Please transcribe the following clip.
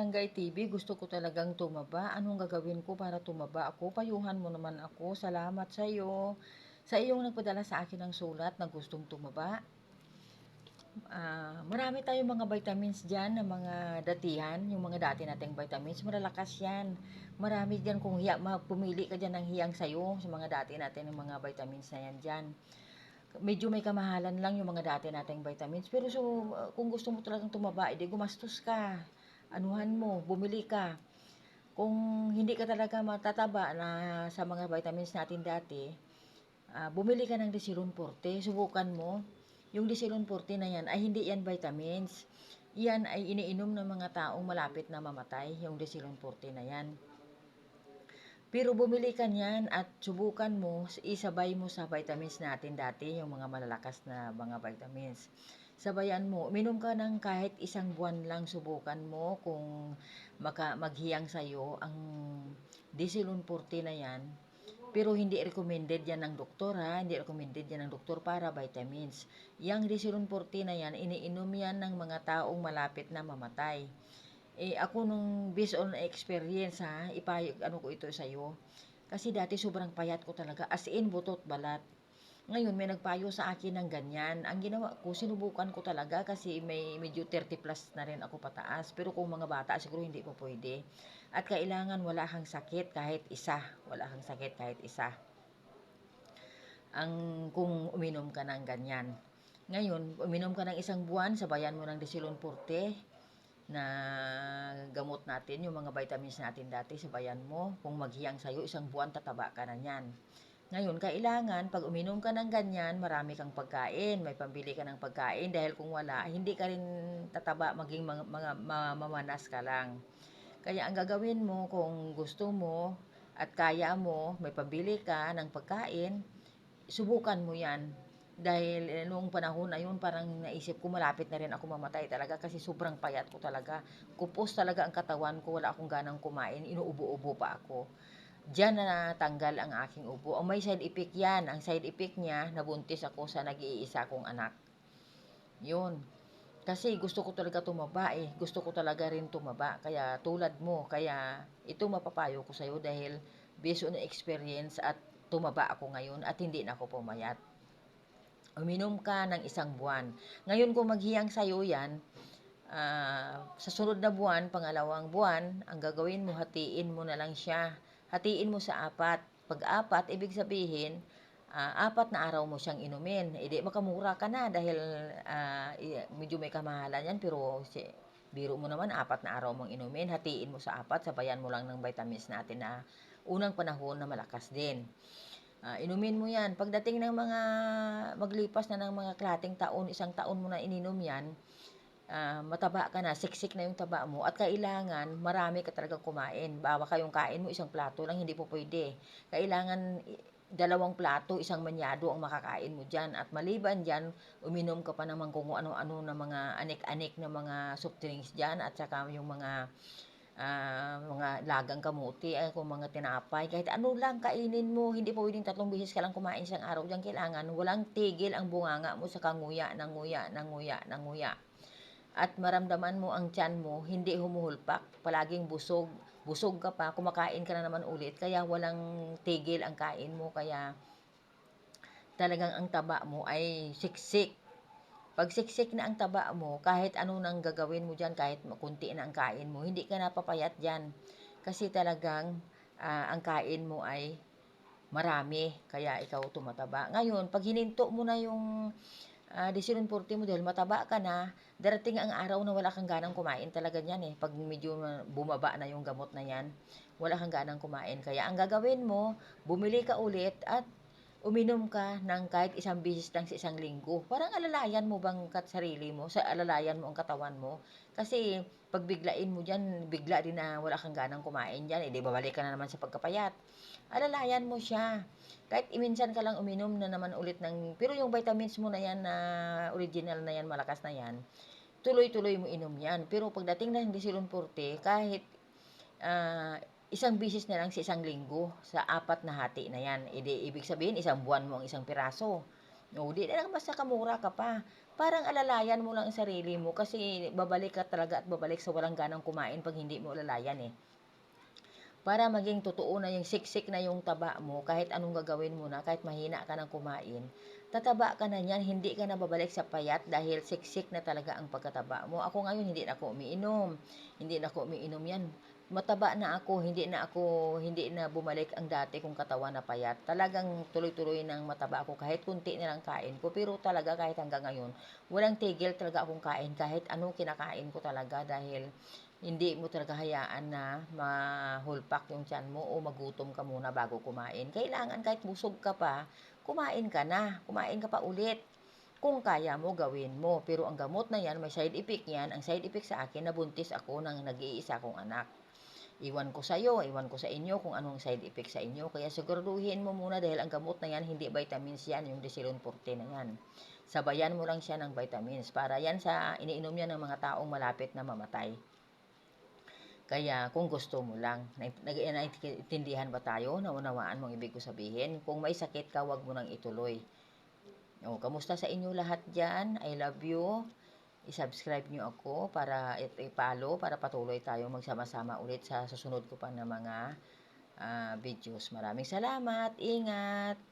Barangay TV, gusto ko talagang tumaba. Anong gagawin ko para tumaba ako? Payuhan mo naman ako. Salamat sa iyo. Sa iyong nagpadala sa akin ng sulat na gustong tumaba. Ah, marami tayong mga vitamins dyan na mga datihan, yung mga dati nating vitamins, malalakas yan. Marami dyan kung hiya, pumili ka dyan ng hiyang sayo sa mga dati natin ng mga vitamins na yan dyan. Medyo may kamahalan lang yung mga dati nating vitamins. Pero so, uh, kung gusto mo talagang tumaba, edi gumastos ka. Anuhan mo, bumili ka. Kung hindi ka talaga matataba na sa mga vitamins natin dati, ah, bumili ka ng Desilon Forte, subukan mo. Yung Desilon Forte na yan ay hindi yan vitamins. Yan ay iniinom ng mga taong malapit na mamatay, yung Desilon Forte na yan. Pero bumili ka niyan at subukan mo, isabay mo sa vitamins natin dati, yung mga malalakas na mga vitamins. Sabayan mo, uminom ka ng kahit isang buwan lang, subukan mo kung maka, maghiyang sa'yo ang Desilon Forte na yan. Pero hindi recommended yan ng doktor ha, hindi recommended yan ng doktor para vitamins. Yang Desilon Forte na yan, iniinom yan ng mga taong malapit na mamatay. Eh, ako nung based on experience ha, ipayo, ano ko ito sa iyo. Kasi dati sobrang payat ko talaga, as in butot balat. Ngayon, may nagpayo sa akin ng ganyan. Ang ginawa ko, sinubukan ko talaga kasi may medyo 30 plus na rin ako pataas. Pero kung mga bata, siguro hindi pa pwede. At kailangan wala kang sakit kahit isa. Wala kang sakit kahit isa. Ang kung uminom ka ng ganyan. Ngayon, uminom ka ng isang buwan, sabayan mo ng Desilon Forte na gamot natin, yung mga vitamins natin dati, sabayan mo. Kung maghiyang sa'yo, isang buwan tataba ka na niyan. Ngayon, kailangan, pag uminom ka ng ganyan, marami kang pagkain, may pambili ka ng pagkain, dahil kung wala, hindi ka rin tataba, maging mga, mga ma- mamanas ka lang. Kaya ang gagawin mo, kung gusto mo at kaya mo, may pambili ka ng pagkain, subukan mo yan. Dahil eh, noong panahon na yun, parang naisip ko malapit na rin ako mamatay talaga kasi sobrang payat ko talaga. Kupos talaga ang katawan ko, wala akong ganang kumain, inuubo-ubo pa ako. Diyan na natanggal ang aking ubo. Ang may side effect yan. Ang side effect niya, nabuntis ako sa nag-iisa kong anak. Yun. Kasi gusto ko talaga tumaba eh. Gusto ko talaga rin tumaba. Kaya tulad mo, kaya ito mapapayo ko sa'yo dahil based on experience at tumaba ako ngayon at hindi na ako pumayat. Uminom ka ng isang buwan. Ngayon kung maghiyang sa'yo yan, ah, sa sunod na buwan, pangalawang buwan, ang gagawin mo, hatiin mo na lang siya. Hatiin mo sa apat. Pag apat, ibig sabihin, ah, apat na araw mo siyang inumin. Hindi makamura ka na dahil ah, i- medyo may kamahalan yan, pero si, biro mo naman, apat na araw mong inumin. Hatiin mo sa apat, sabayan mo lang ng vitamins natin na unang panahon na malakas din. Ah, inumin mo yan. Pagdating ng mga maglipas na ng mga klating taon, isang taon mo na ininom yan, ah, mataba ka na, siksik na yung taba mo, at kailangan marami ka talagang kumain. Bawa kayong kain mo, isang plato lang, hindi po pwede. Kailangan dalawang plato, isang manyado ang makakain mo dyan. At maliban dyan, uminom ka pa naman kung ano-ano na mga anik-anik na mga soft drinks dyan, at saka yung mga ah, mga lagang kamuti, ay kung mga tinapay, kahit ano lang kainin mo, hindi po pwedeng tatlong beses ka lang kumain isang araw dyan, kailangan walang tigil ang bunganga mo sa kanguya, nanguya, nanguya, nanguya. At maramdaman mo ang tiyan mo, hindi humuhulpak, palaging busog, busog ka pa, kumakain ka na naman ulit, kaya walang tigil ang kain mo, kaya talagang ang taba mo ay siksik. Pag siksik na ang taba mo, kahit ano nang gagawin mo dyan, kahit kunti na ang kain mo, hindi ka napapayat dyan. Kasi talagang ah, ang kain mo ay marami, kaya ikaw tumataba. Ngayon, pag hininto mo na yung uh, Desilon Forte mo dahil mataba ka na, darating ang araw na wala kang ganang kumain talaga yan eh. Pag medyo bumaba na yung gamot na yan, wala kang ganang kumain. Kaya ang gagawin mo, bumili ka ulit at uminom ka ng kahit isang bisis lang sa isang linggo. Parang alalayan mo bang kat sarili mo, sa alalayan mo ang katawan mo. Kasi pag biglain mo dyan, bigla din na wala kang ganang kumain dyan, eh di babalik ka na naman sa pagkapayat. Alalayan mo siya. Kahit iminsan ka lang uminom na naman ulit ng, pero yung vitamins mo na yan na original na yan, malakas na yan, tuloy-tuloy mo inom yan. Pero pagdating na hindi silon forte, kahit ah, isang bisis na lang sa isang linggo, sa apat na hati na yan. Edi, ibig sabihin, isang buwan mo ang isang piraso. O, di na lang basta kamura ka pa. parang alalayan mo lang ang sarili mo kasi babalik ka talaga at babalik sa walang ganang kumain pag hindi mo alalayan eh. Para maging totoo na yung siksik na yung taba mo, kahit anong gagawin mo na, kahit mahina ka ng kumain, tataba ka na niyan, hindi ka na babalik sa payat dahil siksik na talaga ang pagkataba mo. Ako ngayon, hindi na ako umiinom. Hindi na ako umiinom yan. Mataba na ako, hindi na ako, hindi na bumalik ang dati kong katawan na payat. Talagang tuloy-tuloy nang mataba ako kahit kunti na lang kain ko. Pero talaga kahit hanggang ngayon, walang tigil talaga akong kain kahit anong kinakain ko talaga dahil hindi mo talaga hayaan na mahulpak yung tiyan mo o magutom ka muna bago kumain. Kailangan kahit busog ka pa, kumain ka na. Kumain ka pa ulit. Kung kaya mo, gawin mo. Pero ang gamot na yan, may side effect yan. Ang side effect sa akin, nabuntis ako ng nag-iisa kong anak. Iwan ko sa iyo, iwan ko sa inyo kung anong side effect sa inyo. Kaya siguraduhin mo muna dahil ang gamot na yan, hindi vitamins yan, yung Desilon 40 na yan. Sabayan mo lang siya ng vitamins para yan sa iniinom yan ng mga taong malapit na mamatay. Kaya kung gusto mo lang, naiintindihan ba tayo? Naunawaan mong ibig ko sabihin? Kung may sakit ka, wag mo nang ituloy. O, kamusta sa inyo lahat dyan? I love you. I-subscribe nyo ako para i- i-follow para patuloy tayo magsama-sama ulit sa susunod ko pa na mga ah, videos. Maraming salamat. Ingat.